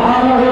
ভালো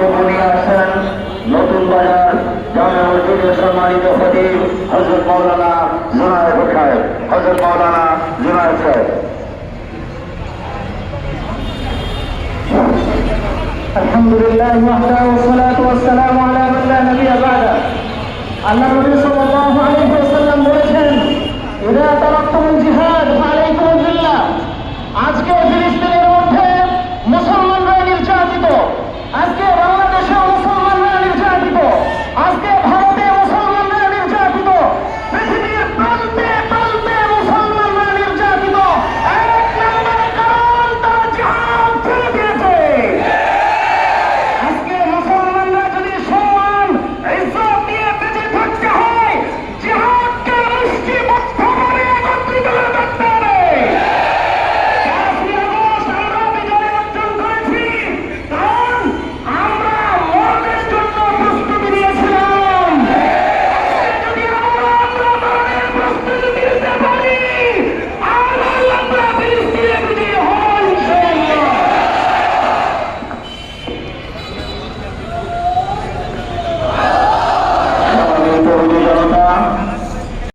বক্তব্য আসেন নতুন বাজার জামে মসজিদের সম্মানিত খতিব হজরত মৌলানা জুনায়েদ সাহেব হজরত মৌলানা জুনায়েদ সাহেব الحمد لله وحده والصلاة والسلام على من لا نبي بعده. أن النبي صلى الله عليه